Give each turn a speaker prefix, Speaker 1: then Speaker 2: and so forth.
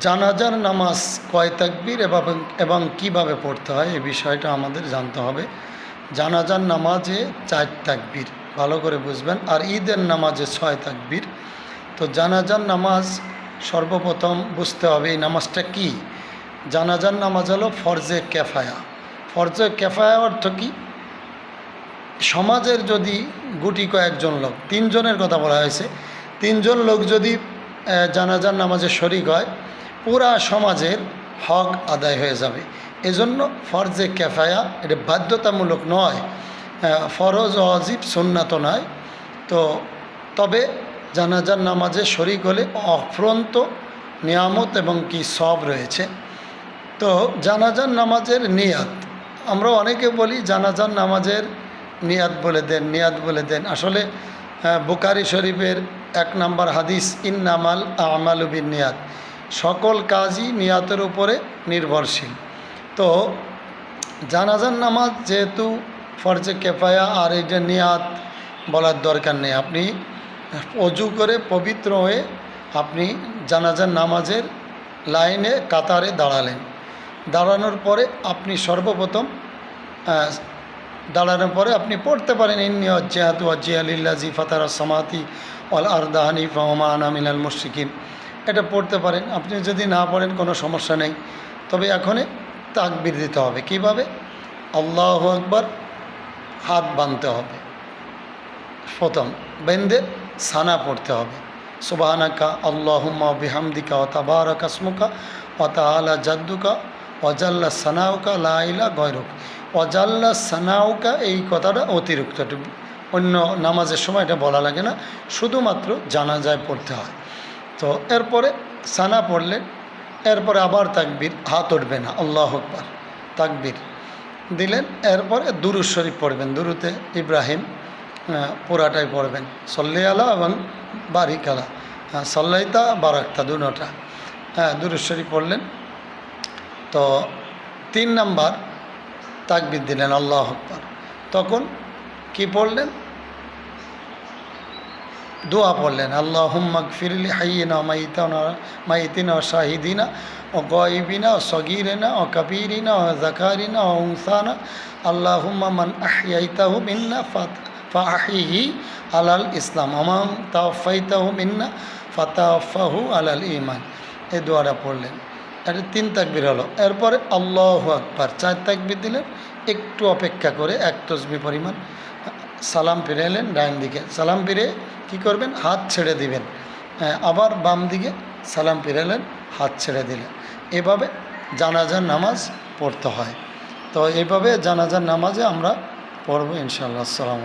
Speaker 1: জানাজার নামাজ কয় তাকবীর এবং এবং কীভাবে পড়তে হয় এই বিষয়টা আমাদের জানতে হবে। জানাজার নামাজে চার তাকবীর, ভালো করে বুঝবেন। আর ঈদের নামাজে ছয় তাকবীর। তো জানাজার নামাজ সর্বপ্রথম বুঝতে হবে এই নামাজটা কি? জানাজার নামাজ হলো ফরজে কেফায়া। ফরজে কেফায়া অর্থ কি? সমাজের যদি গুটি কয়েকজন লোক, তিনজনের কথা বলা হয়েছে। তিনজন লোক যদি জানাজার নামাজে শরিক হয় পুরা সমাজের হক আদায় হয়ে যাবে। এজন্য ফরজে ক্যাফায়া এটা বাধ্যতামূলক নয় ফরজ, অজিব সুন্নাত নয়। তো তবে জানাজার নামাজে শরিক হলে অফ্রন্ত নিয়ামত এবং কি সব রয়েছে। তো জানাজার নামাজের নিয়াত, আমরা অনেকে বলি জানাজার নামাজের নিয়াত বলে দেন, নিয়াত বলে দেন। আসলে বুকারি শরীফের এক নম্বর হাদিস, ইন্নামাল আমাল বিন নিয়াত। সকল কাজই নিয়াতের উপরে নির্ভরশীল। তো জানাজার নামাজ যেহেতু ফরজে কেফায়া আর এটা নিয়াত বলার দরকার নেই, আপনি অজু করে পবিত্র হয়ে আপনি জানাজার নামাজের লাইনে কাতারে দাঁড়ালেন। দাঁড়ানোর পরে আপনি সর্বপ্রথম দাঁড়ানোর পরে আপনি পড়তে পারেন, ইন্নি অজ্জাহাতু অজ্জিয়ালিল্লাজি ফাতারা সমাতি অল আরদাহানি ফহমান আমিনাল মুশিকিন এটা পড়তে পারেন। আপনি যদি না পড়েন, কোনো সমস্যা নেই। তবে এখনে তাকবির দিতে হবে। কীভাবে? আল্লাহ আকবার, হাত বাঁধতে হবে। প্রথম বেন্দে সানা পড়তে হবে। সুবাহানাকা আল্লাহুম্মা বিহামদিকা ও তাবারক আসমুকা ও তালা জাদ্দুকা অজাল্লা সানাউকা লাইলা গৈরুক অজাল্লা সানাউকা এই কথাটা অতিরিক্ত। অন্য নামাজের সময় এটা বলা লাগে না। শুধুমাত্র জানাজায় পড়তে হয়। তো এরপরে সানা পড়লেন এরপরে আবার তাকবির, হাত উঠবে না, আল্লাহ আকবার, তাকবির দিলেন, এরপরে দুরুদ শরীফ পড়বেন দুরুতে ইব্রাহিম পুরাটাই পড়বেন, সল্লি আলা এবং বারিক আলা সল্লাইতা বারাক্তা দুটা হ্যাঁ দুরুদ শরীফ পড়লেন, তো তিন নাম্বার তাকবির দিলেন, আল্লাহ আকবার, তখন কি পড়লেন? দোয়া পড়লেন আল্লাহ হুম্মাক ফিরলি হাইনা মাইতানা, মাইতিনা শাহিদিনা ও গয়বিনা ও সগিরেনা ও কবিরিনা ও জাকারিনা ও উংসানা আল্লাহ হুম্মা মান আহিয়াইতাহু মিন্না ফাত ফাহিহি আলাল ইসলাম আমাম তাওফাইতাহু মিন্না ফাতাফাহু আলাল ইমান এই দোয়াটা পড়লেন। এটা তিন তাকবির হলো। এরপরে আল্লাহ আকবার, চার তাকবির দিলেন, একটু অপেক্ষা করে এক তসবি পরিমাণ। সালাম ফিরে এলেন ডাইন দিকে। সালাম ফিরে কি করবেন? হাত ছেড়ে দিবেন। আবার বাম দিকে সালাম ফিরে এলেন হাত ছেড়ে দিলেন। এভাবে জানাজার নামাজ পড়তে হয়। তো এভাবে জানাজার নামাজে আমরা পড়ব ইনশাল্লাহ আসসালাম